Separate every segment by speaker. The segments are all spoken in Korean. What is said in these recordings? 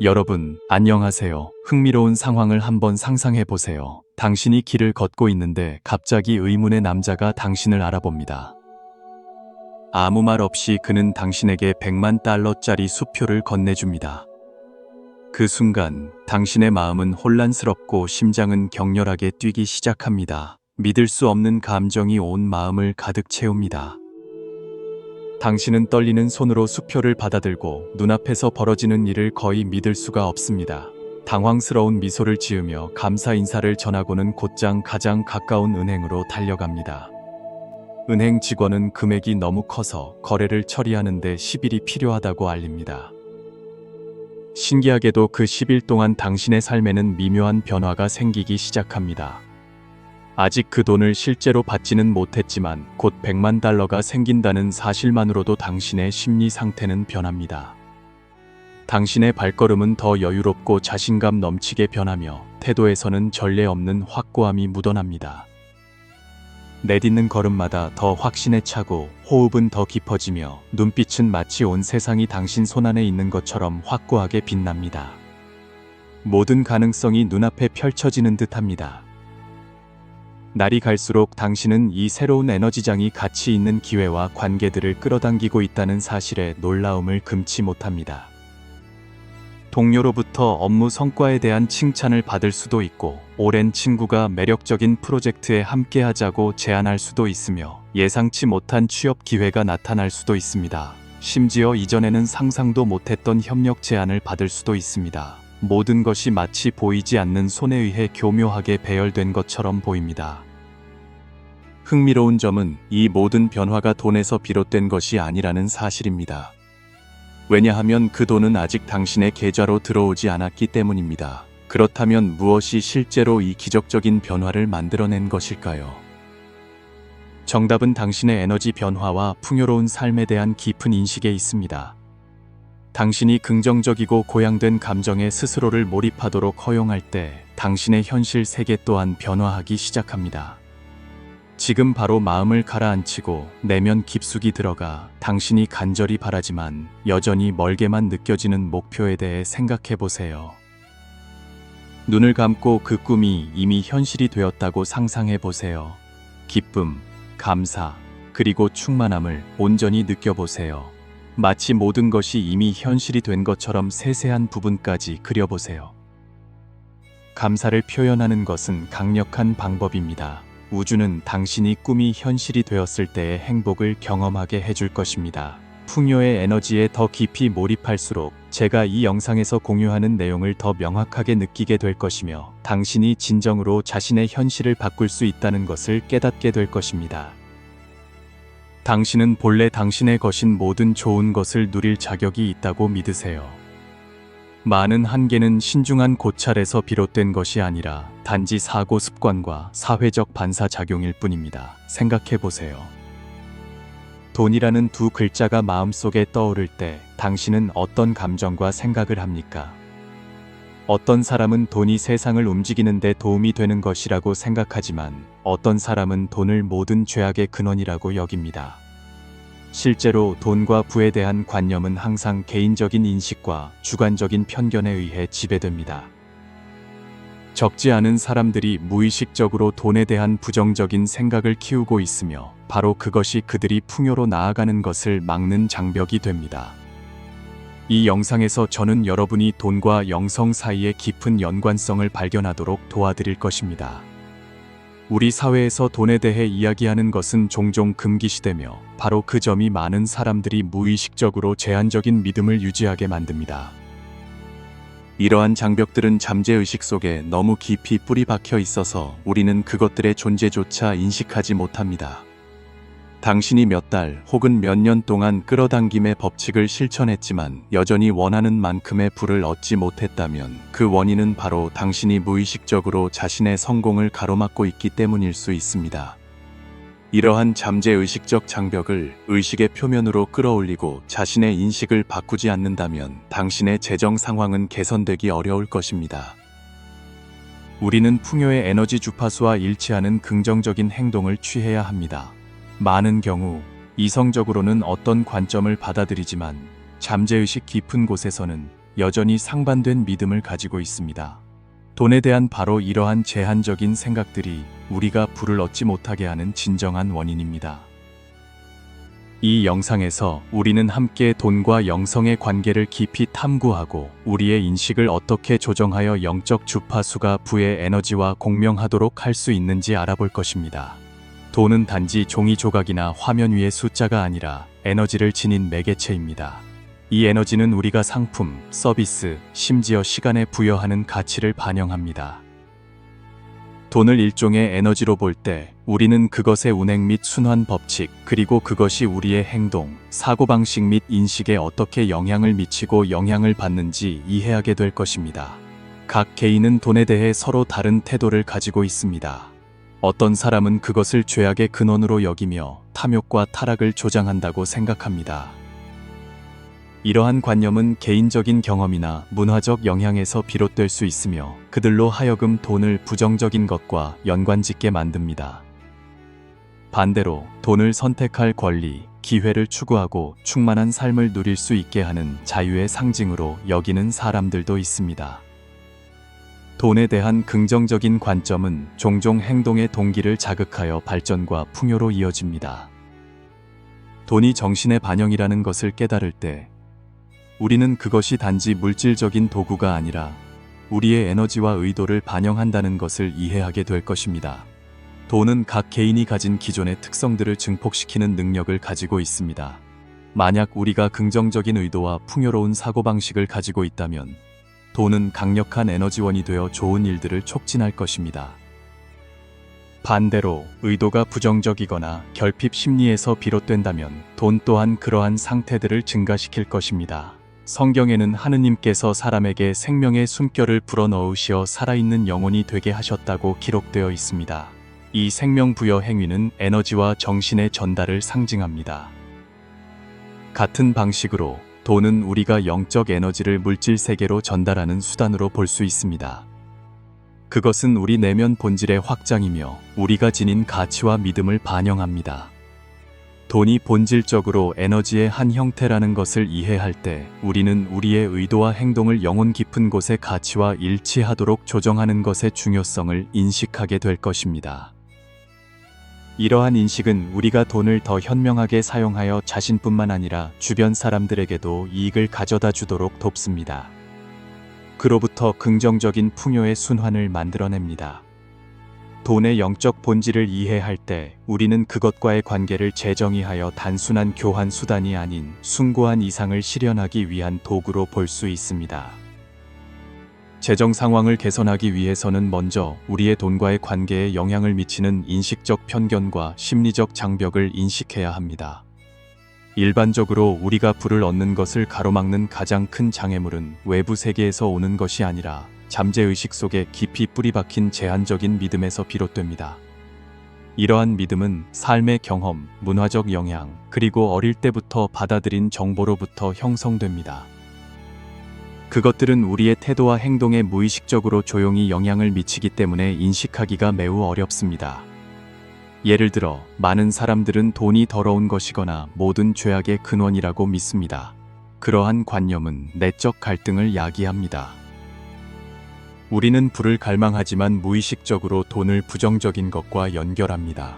Speaker 1: 여러분, 안녕하세요. 흥미로운 상황을 한번 상상해 보세요. 당신이 길을 걷고 있는데 갑자기 의문의 남자가 당신을 알아봅니다. 아무 말 없이 그는 당신에게 100만 달러짜리 수표를 건네줍니다. 그 순간 당신의 마음은 혼란스럽고 심장은 격렬하게 뛰기 시작합니다. 믿을 수 없는 감정이 온 마음을 가득 채웁니다. 당신은 떨리는 손으로 수표를 받아들고 눈앞에서 벌어지는 일을 거의 믿을 수가 없습니다. 당황스러운 미소를 지으며 감사 인사를 전하고는 곧장 가장 가까운 은행으로 달려갑니다. 은행 직원은 금액이 너무 커서 거래를 처리하는데 10일이 필요하다고 알립니다. 신기하게도 그 10일 동안 당신의 삶에는 미묘한 변화가 생기기 시작합니다. 아직 그 돈을 실제로 받지는 못했지만 곧 100만 달러가 생긴다는 사실만으로도 당신의 심리 상태는 변합니다. 당신의 발걸음은 더 여유롭고 자신감 넘치게 변하며 태도에서는 전례 없는 확고함이 묻어납니다. 내딛는 걸음마다 더 확신에 차고 호흡은 더 깊어지며 눈빛은 마치 온 세상이 당신 손안에 있는 것처럼 확고하게 빛납니다. 모든 가능성이 눈앞에 펼쳐지는 듯합니다. 날이 갈수록 당신은 이 새로운 에너지장이 가치 있는 기회와 관계들을 끌어당기고 있다는 사실에 놀라움을 금치 못합니다. 동료로부터 업무 성과에 대한 칭찬을 받을 수도 있고, 오랜 친구가 매력적인 프로젝트에 함께 하자고 제안할 수도 있으며, 예상치 못한 취업 기회가 나타날 수도 있습니다. 심지어 이전에는 상상도 못했던 협력 제안을 받을 수도 있습니다. 모든 것이 마치 보이지 않는 손에 의해 교묘하게 배열된 것처럼 보입니다. 흥미로운 점은 이 모든 변화가 돈에서 비롯된 것이 아니라는 사실입니다. 왜냐하면 그 돈은 아직 당신의 계좌로 들어오지 않았기 때문입니다. 그렇다면 무엇이 실제로 이 기적적인 변화를 만들어낸 것일까요? 정답은 당신의 에너지 변화와 풍요로운 삶에 대한 깊은 인식에 있습니다. 당신이 긍정적이고 고양된 감정에 스스로를 몰입하도록 허용할 때 당신의 현실 세계 또한 변화하기 시작합니다. 지금 바로 마음을 가라앉히고 내면 깊숙이 들어가 당신이 간절히 바라지만 여전히 멀게만 느껴지는 목표에 대해 생각해 보세요. 눈을 감고 그 꿈이 이미 현실이 되었다고 상상해 보세요. 기쁨, 감사, 그리고 충만함을 온전히 느껴보세요. 마치 모든 것이 이미 현실이 된 것처럼 세세한 부분까지 그려보세요. 감사를 표현하는 것은 강력한 방법입니다. 우주는 당신이 꿈이 현실이 되었을 때의 행복을 경험하게 해줄 것입니다. 풍요의 에너지에 더 깊이 몰입할수록 제가 이 영상에서 공유하는 내용을 더 명확하게 느끼게 될 것이며 당신이 진정으로 자신의 현실을 바꿀 수 있다는 것을 깨닫게 될 것입니다. 당신은 본래 당신의 것인 모든 좋은 것을 누릴 자격이 있다고 믿으세요. 많은 한계는 신중한 고찰에서 비롯된 것이 아니라 단지 사고 습관과 사회적 반사작용일 뿐입니다. 생각해 보세요. 돈이라는 두 글자가 마음속에 떠오를 때 당신은 어떤 감정과 생각을 합니까? 어떤 사람은 돈이 세상을 움직이는데 도움이 되는 것이라고 생각하지만 어떤 사람은 돈을 모든 죄악의 근원이라고 여깁니다. 실제로 돈과 부에 대한 관념은 항상 개인적인 인식과 주관적인 편견에 의해 지배됩니다. 적지 않은 사람들이 무의식적으로 돈에 대한 부정적인 생각을 키우고 있으며 바로 그것이 그들이 풍요로 나아가는 것을 막는 장벽이 됩니다. 이 영상에서 저는 여러분이 돈과 영성 사이의 깊은 연관성을 발견하도록 도와드릴 것입니다. 우리 사회에서 돈에 대해 이야기하는 것은 종종 금기시되며 바로 그 점이 많은 사람들이 무의식적으로 제한적인 믿음을 유지하게 만듭니다. 이러한 장벽들은 잠재의식 속에 너무 깊이 뿌리 박혀 있어서 우리는 그것들의 존재조차 인식하지 못합니다. 당신이 몇 달 혹은 몇 년 동안 끌어당김의 법칙을 실천했지만 여전히 원하는 만큼의 부를 얻지 못했다면 그 원인은 바로 당신이 무의식적으로 자신의 성공을 가로막고 있기 때문일 수 있습니다. 이러한 잠재의식적 장벽을 의식의 표면으로 끌어올리고 자신의 인식을 바꾸지 않는다면 당신의 재정 상황은 개선되기 어려울 것입니다. 우리는 풍요의 에너지 주파수와 일치하는 긍정적인 행동을 취해야 합니다. 많은 경우 이성적으로는 어떤 관점을 받아들이지만 잠재의식 깊은 곳에서는 여전히 상반된 믿음을 가지고 있습니다. 돈에 대한 바로 이러한 제한적인 생각들이 우리가 부를 얻지 못하게 하는 진정한 원인입니다. 이 영상에서 우리는 함께 돈과 영성의 관계를 깊이 탐구하고 우리의 인식을 어떻게 조정하여 영적 주파수가 부의 에너지와 공명하도록 할 수 있는지 알아볼 것입니다. 돈은 단지 종이 조각이나 화면 위의 숫자가 아니라 에너지를 지닌 매개체입니다. 이 에너지는 우리가 상품, 서비스, 심지어 시간에 부여하는 가치를 반영합니다. 돈을 일종의 에너지로 볼 때 우리는 그것의 운행 및 순환 법칙, 그리고 그것이 우리의 행동, 사고방식 및 인식에 어떻게 영향을 미치고 영향을 받는지 이해하게 될 것입니다. 각 개인은 돈에 대해 서로 다른 태도를 가지고 있습니다. 어떤 사람은 그것을 죄악의 근원으로 여기며 탐욕과 타락을 조장한다고 생각합니다. 이러한 관념은 개인적인 경험이나 문화적 영향에서 비롯될 수 있으며 그들로 하여금 돈을 부정적인 것과 연관짓게 만듭니다. 반대로 돈을 선택할 권리, 기회를 추구하고 충만한 삶을 누릴 수 있게 하는 자유의 상징으로 여기는 사람들도 있습니다. 돈에 대한 긍정적인 관점은 종종 행동의 동기를 자극하여 발전과 풍요로 이어집니다. 돈이 정신의 반영이라는 것을 깨달을 때 우리는 그것이 단지 물질적인 도구가 아니라 우리의 에너지와 의도를 반영한다는 것을 이해하게 될 것입니다. 돈은 각 개인이 가진 기존의 특성들을 증폭시키는 능력을 가지고 있습니다. 만약 우리가 긍정적인 의도와 풍요로운 사고방식을 가지고 있다면 돈은 강력한 에너지원이 되어 좋은 일들을 촉진할 것입니다. 반대로 의도가 부정적이거나 결핍 심리에서 비롯된다면 돈 또한 그러한 상태들을 증가시킬 것입니다. 성경에는 하느님께서 사람에게 생명의 숨결을 불어넣으시어 살아있는 영혼이 되게 하셨다고 기록되어 있습니다. 이 생명 부여 행위는 에너지와 정신의 전달을 상징합니다. 같은 방식으로 돈은 우리가 영적 에너지를 물질 세계로 전달하는 수단으로 볼 수 있습니다. 그것은 우리 내면 본질의 확장이며 우리가 지닌 가치와 믿음을 반영합니다. 돈이 본질적으로 에너지의 한 형태라는 것을 이해할 때 우리는 우리의 의도와 행동을 영혼 깊은 곳의 가치와 일치하도록 조정하는 것의 중요성을 인식하게 될 것입니다. 이러한 인식은 우리가 돈을 더 현명하게 사용하여 자신뿐만 아니라 주변 사람들에게도 이익을 가져다 주도록 돕습니다. 그로부터 긍정적인 풍요의 순환을 만들어냅니다. 돈의 영적 본질을 이해할 때 우리는 그것과의 관계를 재정의하여 단순한 교환 수단이 아닌 숭고한 이상을 실현하기 위한 도구로 볼 수 있습니다. 재정 상황을 개선하기 위해서는 먼저 우리의 돈과의 관계에 영향을 미치는 인식적 편견과 심리적 장벽을 인식해야 합니다. 일반적으로 우리가 부를 얻는 것을 가로막는 가장 큰 장애물은 외부 세계에서 오는 것이 아니라 잠재의식 속에 깊이 뿌리 박힌 제한적인 믿음에서 비롯됩니다. 이러한 믿음은 삶의 경험, 문화적 영향, 그리고 어릴 때부터 받아들인 정보로부터 형성됩니다. 그것들은 우리의 태도와 행동에 무의식적으로 조용히 영향을 미치기 때문에 인식하기가 매우 어렵습니다. 예를 들어, 많은 사람들은 돈이 더러운 것이거나 모든 죄악의 근원이라고 믿습니다. 그러한 관념은 내적 갈등을 야기합니다. 우리는 부를 갈망하지만 무의식적으로 돈을 부정적인 것과 연결합니다.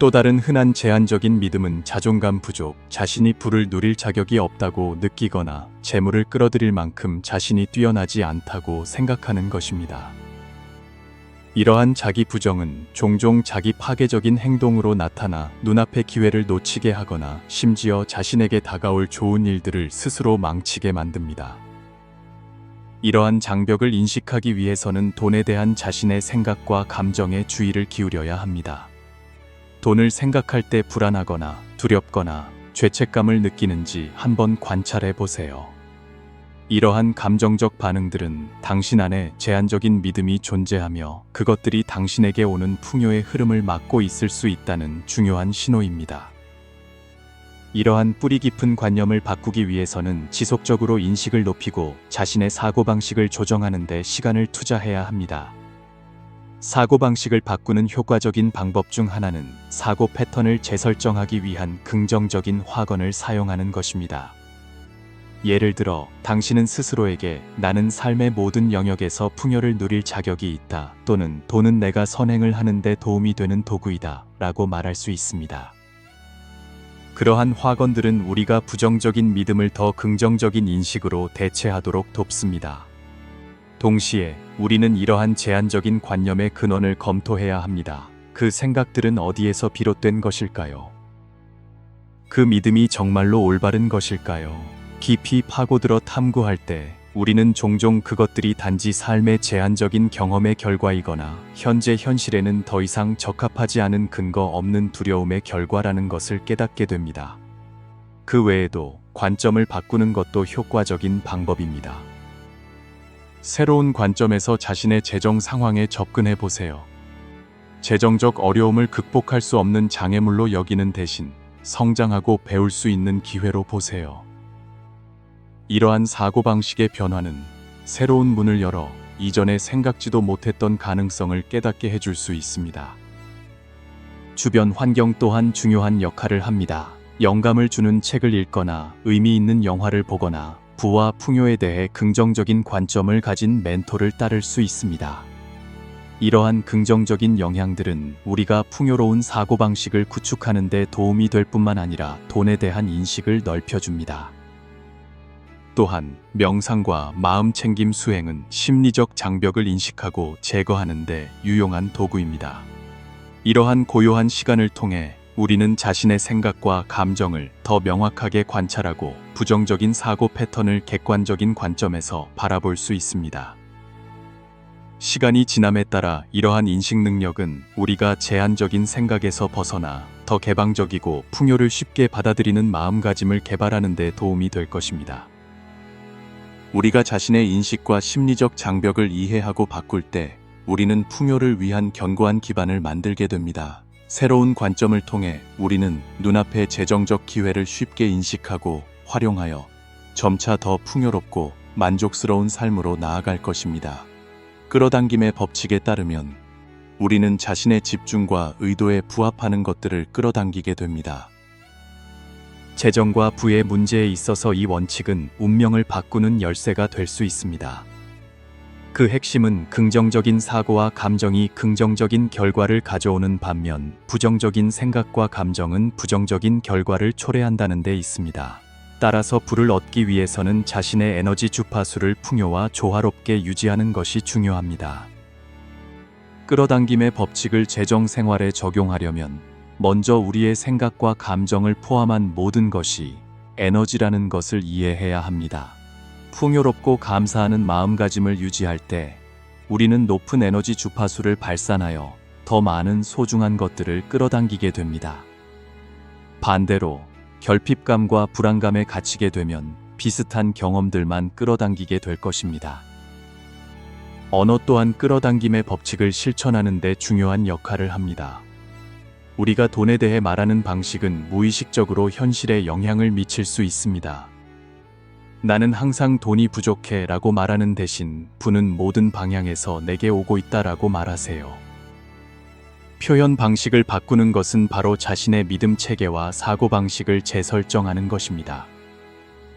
Speaker 1: 또 다른 흔한 제한적인 믿음은 자존감 부족, 자신이 부를 누릴 자격이 없다고 느끼거나 재물을 끌어들일 만큼 자신이 뛰어나지 않다고 생각하는 것입니다. 이러한 자기 부정은 종종 자기 파괴적인 행동으로 나타나 눈앞의 기회를 놓치게 하거나 심지어 자신에게 다가올 좋은 일들을 스스로 망치게 만듭니다. 이러한 장벽을 인식하기 위해서는 돈에 대한 자신의 생각과 감정에 주의를 기울여야 합니다. 돈을 생각할 때 불안하거나 두렵거나 죄책감을 느끼는지 한번 관찰해 보세요. 이러한 감정적 반응들은 당신 안에 제한적인 믿음이 존재하며 그것들이 당신에게 오는 풍요의 흐름을 막고 있을 수 있다는 중요한 신호입니다. 이러한 뿌리 깊은 관념을 바꾸기 위해서는 지속적으로 인식을 높이고 자신의 사고방식을 조정하는 데 시간을 투자해야 합니다. 사고방식을 바꾸는 효과적인 방법 중 하나는 사고 패턴을 재설정하기 위한 긍정적인 확언을 사용하는 것입니다. 예를 들어 당신은 스스로에게 나는 삶의 모든 영역에서 풍요를 누릴 자격이 있다 또는 돈은 내가 선행을 하는데 도움이 되는 도구이다 라고 말할 수 있습니다. 그러한 화건들은 우리가 부정적인 믿음을 더 긍정적인 인식으로 대체하도록 돕습니다. 동시에 우리는 이러한 제한적인 관념의 근원을 검토해야 합니다. 그 생각들은 어디에서 비롯된 것일까요? 그 믿음이 정말로 올바른 것일까요? 깊이 파고들어 탐구할 때 우리는 종종 그것들이 단지 삶의 제한적인 경험의 결과이거나 현재 현실에는 더 이상 적합하지 않은 근거 없는 두려움의 결과라는 것을 깨닫게 됩니다. 그 외에도 관점을 바꾸는 것도 효과적인 방법입니다. 새로운 관점에서 자신의 재정 상황에 접근해 보세요. 재정적 어려움을 극복할 수 없는 장애물로 여기는 대신 성장하고 배울 수 있는 기회로 보세요. 이러한 사고방식의 변화는 새로운 문을 열어 이전에 생각지도 못했던 가능성을 깨닫게 해줄 수 있습니다. 주변 환경 또한 중요한 역할을 합니다. 영감을 주는 책을 읽거나 의미 있는 영화를 보거나 부와 풍요에 대해 긍정적인 관점을 가진 멘토를 따를 수 있습니다. 이러한 긍정적인 영향들은 우리가 풍요로운 사고방식을 구축하는 데 도움이 될 뿐만 아니라 돈에 대한 인식을 넓혀줍니다. 또한 명상과 마음 챙김 수행은 심리적 장벽을 인식하고 제거하는 데 유용한 도구입니다. 이러한 고요한 시간을 통해 우리는 자신의 생각과 감정을 더 명확하게 관찰하고 부정적인 사고 패턴을 객관적인 관점에서 바라볼 수 있습니다. 시간이 지남에 따라 이러한 인식 능력은 우리가 제한적인 생각에서 벗어나 더 개방적이고 풍요를 쉽게 받아들이는 마음가짐을 개발하는 데 도움이 될 것입니다. 우리가 자신의 인식과 심리적 장벽을 이해하고 바꿀 때 우리는 풍요를 위한 견고한 기반을 만들게 됩니다. 새로운 관점을 통해 우리는 눈앞의 재정적 기회를 쉽게 인식하고 활용하여 점차 더 풍요롭고 만족스러운 삶으로 나아갈 것입니다. 끌어당김의 법칙에 따르면 우리는 자신의 집중과 의도에 부합하는 것들을 끌어당기게 됩니다. 재정과 부의 문제에 있어서 이 원칙은 운명을 바꾸는 열쇠가 될 수 있습니다. 그 핵심은 긍정적인 사고와 감정이 긍정적인 결과를 가져오는 반면 부정적인 생각과 감정은 부정적인 결과를 초래한다는 데 있습니다. 따라서 부를 얻기 위해서는 자신의 에너지 주파수를 풍요와 조화롭게 유지하는 것이 중요합니다. 끌어당김의 법칙을 재정 생활에 적용하려면 먼저 우리의 생각과 감정을 포함한 모든 것이 에너지라는 것을 이해해야 합니다. 풍요롭고 감사하는 마음가짐을 유지할 때 우리는 높은 에너지 주파수를 발산하여 더 많은 소중한 것들을 끌어당기게 됩니다. 반대로 결핍감과 불안감에 갇히게 되면 비슷한 경험들만 끌어당기게 될 것입니다. 언어 또한 끌어당김의 법칙을 실천하는 데 중요한 역할을 합니다. 우리가 돈에 대해 말하는 방식은 무의식적으로 현실에 영향을 미칠 수 있습니다. 나는 항상 돈이 부족해 라고 말하는 대신 부는 모든 방향에서 내게 오고 있다 라고 말하세요. 표현 방식을 바꾸는 것은 바로 자신의 믿음 체계와 사고 방식을 재설정하는 것입니다.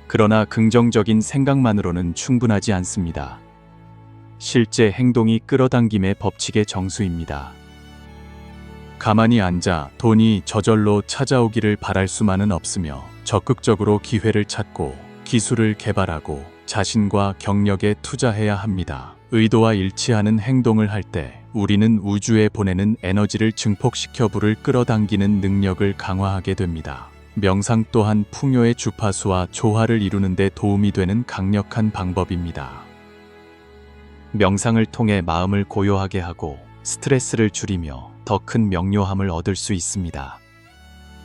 Speaker 1: 그러나 긍정적인 생각만으로는 충분하지 않습니다. 실제 행동이 끌어당김의 법칙의 정수입니다. 가만히 앉아 돈이 저절로 찾아오기를 바랄 수만은 없으며 적극적으로 기회를 찾고 기술을 개발하고 자신과 경력에 투자해야 합니다. 의도와 일치하는 행동을 할 때 우리는 우주에 보내는 에너지를 증폭시켜 불을 끌어당기는 능력을 강화하게 됩니다. 명상 또한 풍요의 주파수와 조화를 이루는 데 도움이 되는 강력한 방법입니다. 명상을 통해 마음을 고요하게 하고 스트레스를 줄이며 더 큰 명료함을 얻을 수 있습니다.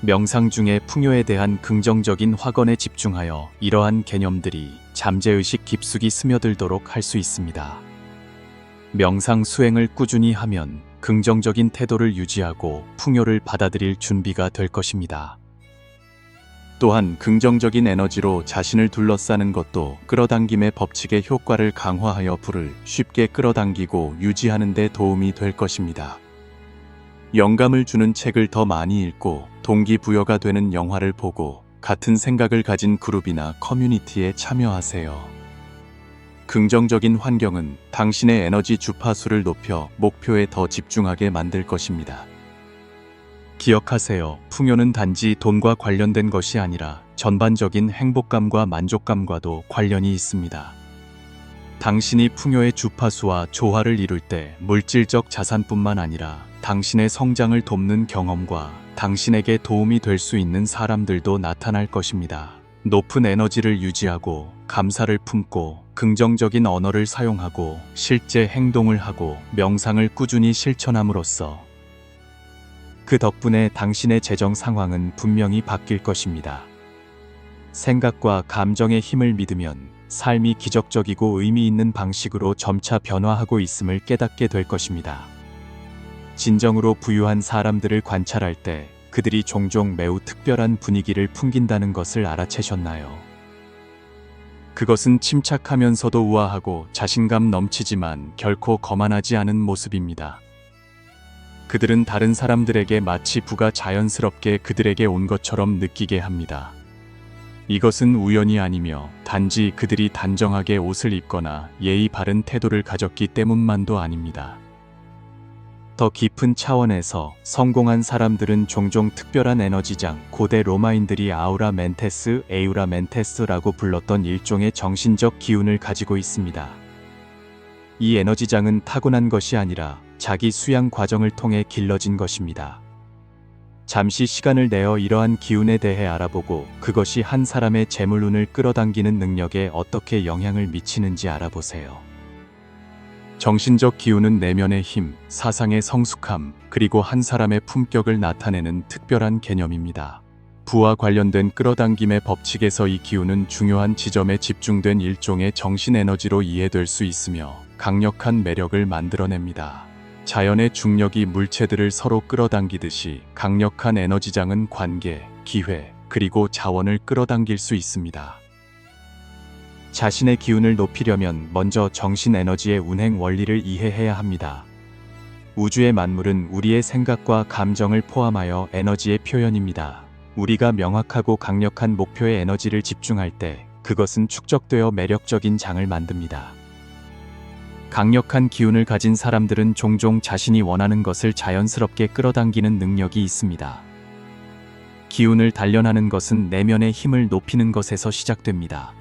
Speaker 1: 명상 중에 풍요에 대한 긍정적인 확언에 집중하여 이러한 개념들이 잠재의식 깊숙이 스며들도록 할 수 있습니다. 명상 수행을 꾸준히 하면 긍정적인 태도를 유지하고 풍요를 받아들일 준비가 될 것입니다. 또한 긍정적인 에너지로 자신을 둘러싸는 것도 끌어당김의 법칙의 효과를 강화하여 불을 쉽게 끌어당기고 유지하는 데 도움이 될 것입니다. 영감을 주는 책을 더 많이 읽고 동기부여가 되는 영화를 보고 같은 생각을 가진 그룹이나 커뮤니티에 참여하세요. 긍정적인 환경은 당신의 에너지 주파수를 높여 목표에 더 집중하게 만들 것입니다. 기억하세요. 풍요는 단지 돈과 관련된 것이 아니라 전반적인 행복감과 만족감과도 관련이 있습니다. 당신이 풍요의 주파수와 조화를 이룰 때 물질적 자산뿐만 아니라 당신의 성장을 돕는 경험과 당신에게 도움이 될 수 있는 사람들도 나타날 것입니다. 높은 에너지를 유지하고 감사를 품고 긍정적인 언어를 사용하고 실제 행동을 하고 명상을 꾸준히 실천함으로써 그 덕분에 당신의 재정 상황은 분명히 바뀔 것입니다. 생각과 감정의 힘을 믿으면 삶이 기적적이고 의미 있는 방식으로 점차 변화하고 있음을 깨닫게 될 것입니다. 진정으로 부유한 사람들을 관찰할 때 그들이 종종 매우 특별한 분위기를 풍긴다는 것을 알아채셨나요? 그것은 침착하면서도 우아하고 자신감 넘치지만 결코 거만하지 않은 모습입니다. 그들은 다른 사람들에게 마치 부가 자연스럽게 그들에게 온 것처럼 느끼게 합니다. 이것은 우연이 아니며 단지 그들이 단정하게 옷을 입거나 예의 바른 태도를 가졌기 때문만도 아닙니다. 더 깊은 차원에서 성공한 사람들은 종종 특별한 에너지장, 고대 로마인들이 아우라 멘테스, 에우라 멘테스라고 불렀던 일종의 정신적 기운을 가지고 있습니다. 이 에너지장은 타고난 것이 아니라 자기 수양 과정을 통해 길러진 것입니다. 잠시 시간을 내어 이러한 기운에 대해 알아보고 그것이 한 사람의 재물운을 끌어당기는 능력에 어떻게 영향을 미치는지 알아보세요. 정신적 기운은 내면의 힘, 사상의 성숙함, 그리고 한 사람의 품격을 나타내는 특별한 개념입니다. 부와 관련된 끌어당김의 법칙에서 이 기운은 중요한 지점에 집중된 일종의 정신 에너지로 이해될 수 있으며 강력한 매력을 만들어냅니다. 자연의 중력이 물체들을 서로 끌어당기듯이 강력한 에너지장은 관계, 기회, 그리고 자원을 끌어당길 수 있습니다. 자신의 기운을 높이려면 먼저 정신 에너지의 운행 원리를 이해해야 합니다. 우주의 만물은 우리의 생각과 감정을 포함하여 에너지의 표현입니다. 우리가 명확하고 강력한 목표의 에너지를 집중할 때 그것은 축적되어 매력적인 장을 만듭니다. 강력한 기운을 가진 사람들은 종종 자신이 원하는 것을 자연스럽게 끌어당기는 능력이 있습니다. 기운을 단련하는 것은 내면의 힘을 높이는 것에서 시작됩니다.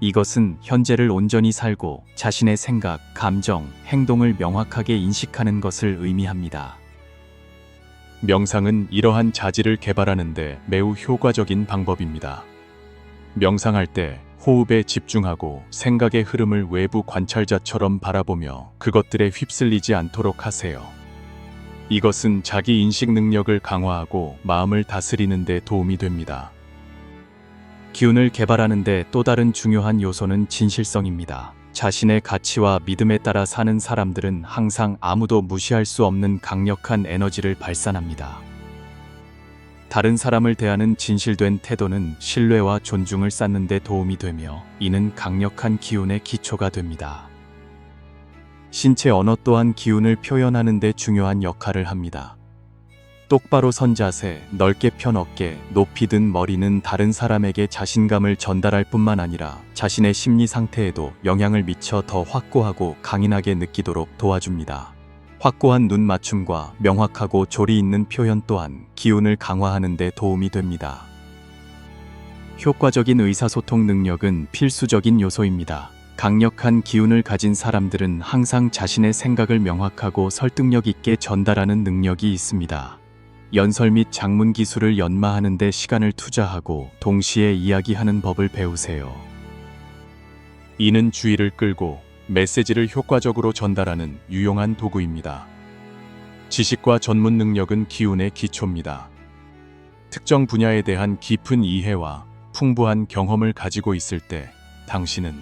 Speaker 1: 이것은 현재를 온전히 살고 자신의 생각, 감정, 행동을 명확하게 인식하는 것을 의미합니다. 명상은 이러한 자질을 개발하는데 매우 효과적인 방법입니다. 명상할 때 호흡에 집중하고 생각의 흐름을 외부 관찰자처럼 바라보며 그것들에 휩쓸리지 않도록 하세요. 이것은 자기 인식 능력을 강화하고 마음을 다스리는 데 도움이 됩니다. 기운을 개발하는데 또 다른 중요한 요소는 진실성입니다. 자신의 가치와 믿음에 따라 사는 사람들은 항상 아무도 무시할 수 없는 강력한 에너지를 발산합니다. 다른 사람을 대하는 진실된 태도는 신뢰와 존중을 쌓는 데 도움이 되며 이는 강력한 기운의 기초가 됩니다. 신체 언어 또한 기운을 표현하는 데 중요한 역할을 합니다. 똑바로 선 자세, 넓게 편 어깨, 높이 든 머리는 다른 사람에게 자신감을 전달할 뿐만 아니라 자신의 심리 상태에도 영향을 미쳐 더 확고하고 강인하게 느끼도록 도와줍니다. 확고한 눈 맞춤과 명확하고 조리 있는 표현 또한 기운을 강화하는 데 도움이 됩니다. 효과적인 의사소통 능력은 필수적인 요소입니다. 강력한 기운을 가진 사람들은 항상 자신의 생각을 명확하고 설득력 있게 전달하는 능력이 있습니다. 연설 및 장문 기술을 연마하는 데 시간을 투자하고 동시에 이야기하는 법을 배우세요. 이는 주의를 끌고 메시지를 효과적으로 전달하는 유용한 도구입니다. 지식과 전문 능력은 기운의 기초입니다. 특정 분야에 대한 깊은 이해와 풍부한 경험을 가지고 있을 때 당신은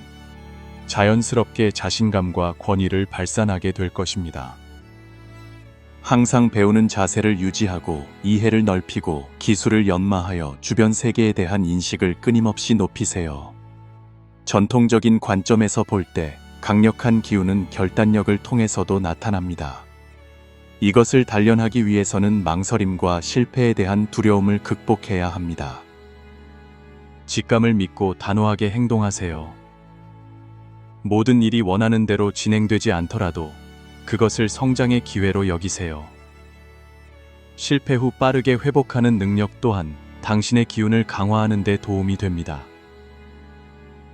Speaker 1: 자연스럽게 자신감과 권위를 발산하게 될 것입니다. 항상 배우는 자세를 유지하고 이해를 넓히고 기술을 연마하여 주변 세계에 대한 인식을 끊임없이 높이세요. 전통적인 관점에서 볼 때 강력한 기운은 결단력을 통해서도 나타납니다. 이것을 단련하기 위해서는 망설임과 실패에 대한 두려움을 극복해야 합니다. 직감을 믿고 단호하게 행동하세요. 모든 일이 원하는 대로 진행되지 않더라도 그것을 성장의 기회로 여기세요. 실패 후 빠르게 회복하는 능력 또한 당신의 기운을 강화하는 데 도움이 됩니다.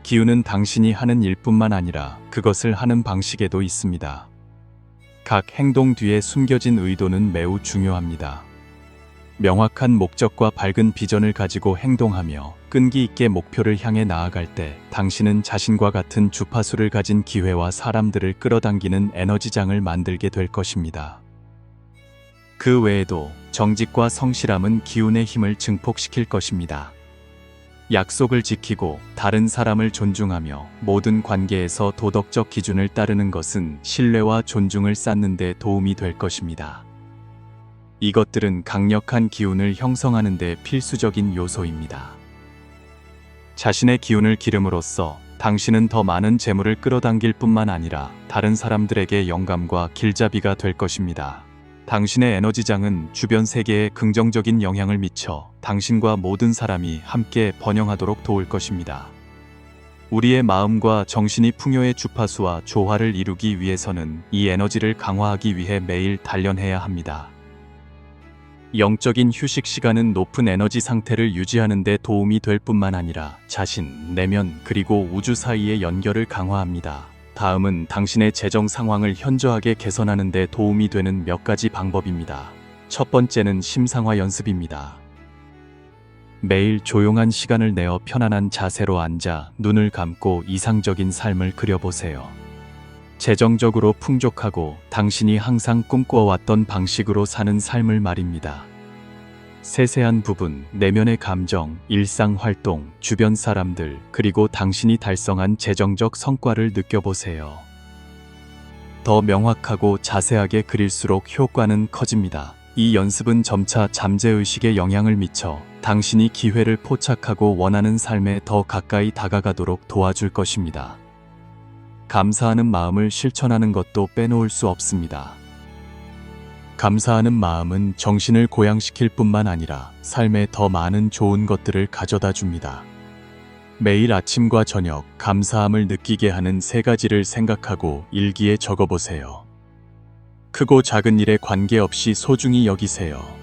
Speaker 1: 기운은 당신이 하는 일뿐만 아니라 그것을 하는 방식에도 있습니다. 각 행동 뒤에 숨겨진 의도는 매우 중요합니다. 명확한 목적과 밝은 비전을 가지고 행동하며 끈기 있게 목표를 향해 나아갈 때 당신은 자신과 같은 주파수를 가진 기회와 사람들을 끌어당기는 에너지장을 만들게 될 것입니다. 그 외에도 정직과 성실함은 기운의 힘을 증폭시킬 것입니다. 약속을 지키고 다른 사람을 존중하며 모든 관계에서 도덕적 기준을 따르는 것은 신뢰와 존중을 쌓는 데 도움이 될 것입니다. 이것들은 강력한 기운을 형성하는 데 필수적인 요소입니다. 자신의 기운을 기름으로써 당신은 더 많은 재물을 끌어당길 뿐만 아니라 다른 사람들에게 영감과 길잡이가 될 것입니다. 당신의 에너지장은 주변 세계에 긍정적인 영향을 미쳐 당신과 모든 사람이 함께 번영하도록 도울 것입니다. 우리의 마음과 정신이 풍요의 주파수와 조화를 이루기 위해서는 이 에너지를 강화하기 위해 매일 단련해야 합니다. 영적인 휴식 시간은 높은 에너지 상태를 유지하는 데 도움이 될 뿐만 아니라 자신, 내면, 그리고 우주 사이의 연결을 강화합니다. 다음은 당신의 재정 상황을 현저하게 개선하는 데 도움이 되는 몇 가지 방법입니다. 첫 번째는 심상화 연습입니다. 매일 조용한 시간을 내어 편안한 자세로 앉아 눈을 감고 이상적인 삶을 그려보세요. 재정적으로 풍족하고 당신이 항상 꿈꿔왔던 방식으로 사는 삶을 말입니다. 세세한 부분, 내면의 감정, 일상 활동, 주변 사람들, 그리고 당신이 달성한 재정적 성과를 느껴보세요. 더 명확하고 자세하게 그릴수록 효과는 커집니다. 이 연습은 점차 잠재의식에 영향을 미쳐 당신이 기회를 포착하고 원하는 삶에 더 가까이 다가가도록 도와줄 것입니다. 감사하는 마음을 실천하는 것도 빼놓을 수 없습니다. 감사하는 마음은 정신을 고양시킬 뿐만 아니라 삶에 더 많은 좋은 것들을 가져다 줍니다. 매일 아침과 저녁 감사함을 느끼게 하는 세 가지를 생각하고 일기에 적어보세요. 크고 작은 일에 관계없이 소중히 여기세요.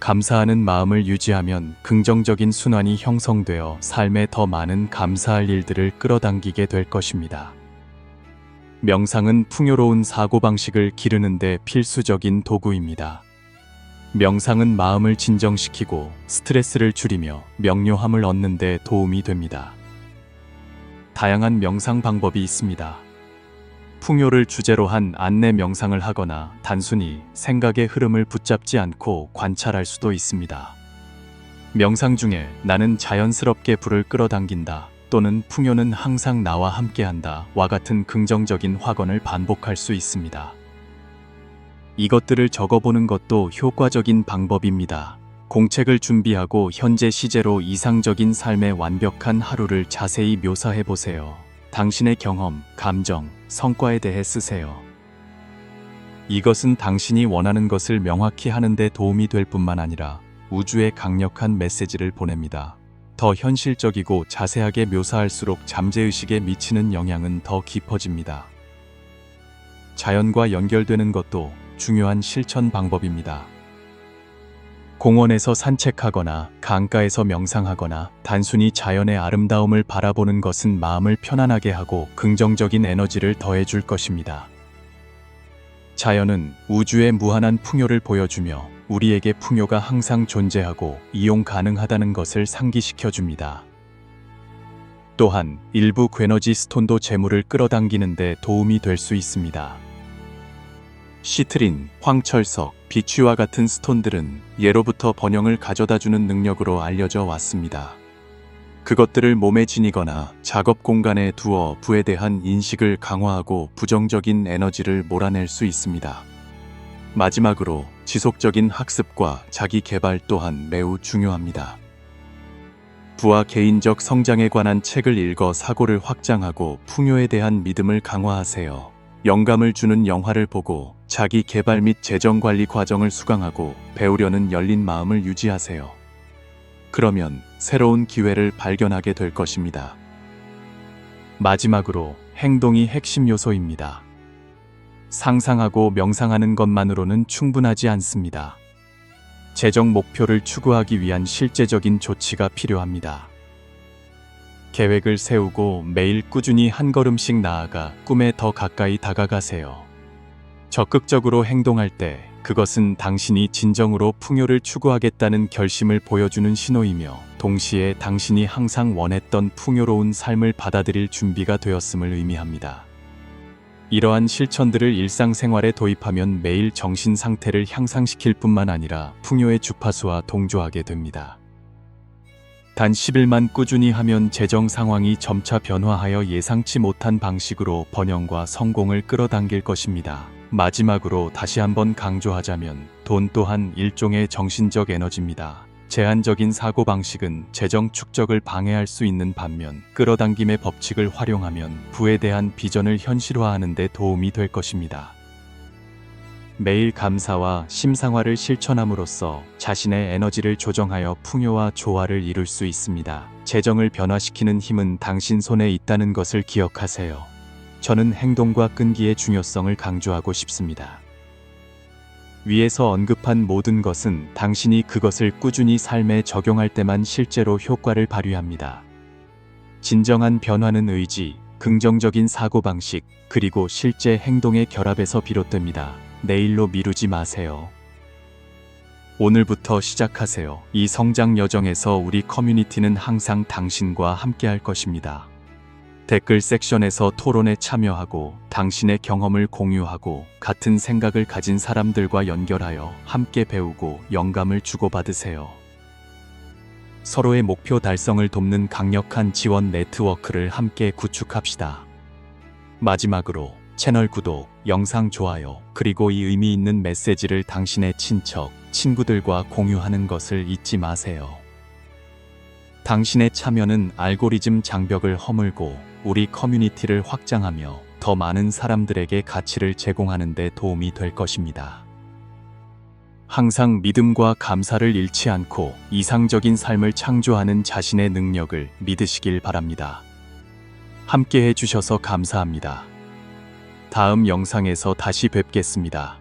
Speaker 1: 감사하는 마음을 유지하면 긍정적인 순환이 형성되어 삶에 더 많은 감사할 일들을 끌어당기게 될 것입니다. 명상은 풍요로운 사고방식을 기르는데 필수적인 도구입니다. 명상은 마음을 진정시키고 스트레스를 줄이며 명료함을 얻는 데 도움이 됩니다. 다양한 명상 방법이 있습니다. 풍요를 주제로 한 안내 명상을 하거나 단순히 생각의 흐름을 붙잡지 않고 관찰할 수도 있습니다. 명상 중에 나는 자연스럽게 불을 끌어당긴다 또는 풍요는 항상 나와 함께한다 와 같은 긍정적인 확언을 반복할 수 있습니다. 이것들을 적어보는 것도 효과적인 방법입니다. 공책을 준비하고 현재 시제로 이상적인 삶의 완벽한 하루를 자세히 묘사해 보세요. 당신의 경험, 감정, 성과에 대해 쓰세요. 이것은 당신이 원하는 것을 명확히 하는데 도움이 될 뿐만 아니라 우주에 강력한 메시지를 보냅니다. 더 현실적이고 자세하게 묘사할수록 잠재의식에 미치는 영향은 더 깊어집니다. 자연과 연결되는 것도 중요한 실천 방법입니다. 공원에서 산책하거나 강가에서 명상하거나 단순히 자연의 아름다움을 바라보는 것은 마음을 편안하게 하고 긍정적인 에너지를 더해줄 것입니다. 자연은 우주의 무한한 풍요를 보여주며 우리에게 풍요가 항상 존재하고 이용 가능하다는 것을 상기시켜 줍니다. 또한 일부 괴너지 스톤도 재물을 끌어당기는 데 도움이 될 수 있습니다. 시트린, 황철석, 비취와 같은 스톤들은 예로부터 번영을 가져다주는 능력으로 알려져 왔습니다. 그것들을 몸에 지니거나 작업 공간에 두어 부에 대한 인식을 강화하고 부정적인 에너지를 몰아낼 수 있습니다. 마지막으로 지속적인 학습과 자기 개발 또한 매우 중요합니다. 부와 개인적 성장에 관한 책을 읽어 사고를 확장하고 풍요에 대한 믿음을 강화하세요. 영감을 주는 영화를 보고 자기 개발 및 재정 관리 과정을 수강하고 배우려는 열린 마음을 유지하세요. 그러면 새로운 기회를 발견하게 될 것입니다. 마지막으로 행동이 핵심 요소입니다. 상상하고 명상하는 것만으로는 충분하지 않습니다. 재정 목표를 추구하기 위한 실제적인 조치가 필요합니다. 계획을 세우고 매일 꾸준히 한 걸음씩 나아가 꿈에 더 가까이 다가가세요. 적극적으로 행동할 때 그것은 당신이 진정으로 풍요를 추구하겠다는 결심을 보여주는 신호이며 동시에 당신이 항상 원했던 풍요로운 삶을 받아들일 준비가 되었음을 의미합니다. 이러한 실천들을 일상생활에 도입하면 매일 정신 상태를 향상시킬 뿐만 아니라 풍요의 주파수와 동조하게 됩니다. 단 10일만 꾸준히 하면 재정 상황이 점차 변화하여 예상치 못한 방식으로 번영과 성공을 끌어당길 것입니다. 마지막으로 다시 한번 강조하자면 돈 또한 일종의 정신적 에너지입니다. 제한적인 사고방식은 재정 축적을 방해할 수 있는 반면 끌어당김의 법칙을 활용하면 부에 대한 비전을 현실화하는 데 도움이 될 것입니다. 매일 감사와 심상화를 실천함으로써 자신의 에너지를 조정하여 풍요와 조화를 이룰 수 있습니다. 재정을 변화시키는 힘은 당신 손에 있다는 것을 기억하세요. 저는 행동과 끈기의 중요성을 강조하고 싶습니다. 위에서 언급한 모든 것은 당신이 그것을 꾸준히 삶에 적용할 때만 실제로 효과를 발휘합니다. 진정한 변화는 의지, 긍정적인 사고방식, 그리고 실제 행동의 결합에서 비롯됩니다. 내일로 미루지 마세요. 오늘부터 시작하세요. 이 성장 여정에서 우리 커뮤니티는 항상 당신과 함께 할 것입니다. 댓글 섹션에서 토론에 참여하고 당신의 경험을 공유하고 같은 생각을 가진 사람들과 연결하여 함께 배우고 영감을 주고받으세요. 서로의 목표 달성을 돕는 강력한 지원 네트워크를 함께 구축합시다. 마지막으로 채널 구독, 영상 좋아요, 그리고 이 의미 있는 메시지를 당신의 친척, 친구들과 공유하는 것을 잊지 마세요. 당신의 참여는 알고리즘 장벽을 허물고 우리 커뮤니티를 확장하며 더 많은 사람들에게 가치를 제공하는 데 도움이 될 것입니다. 항상 믿음과 감사를 잃지 않고 이상적인 삶을 창조하는 자신의 능력을 믿으시길 바랍니다. 함께 해주셔서 감사합니다. 다음 영상에서 다시 뵙겠습니다.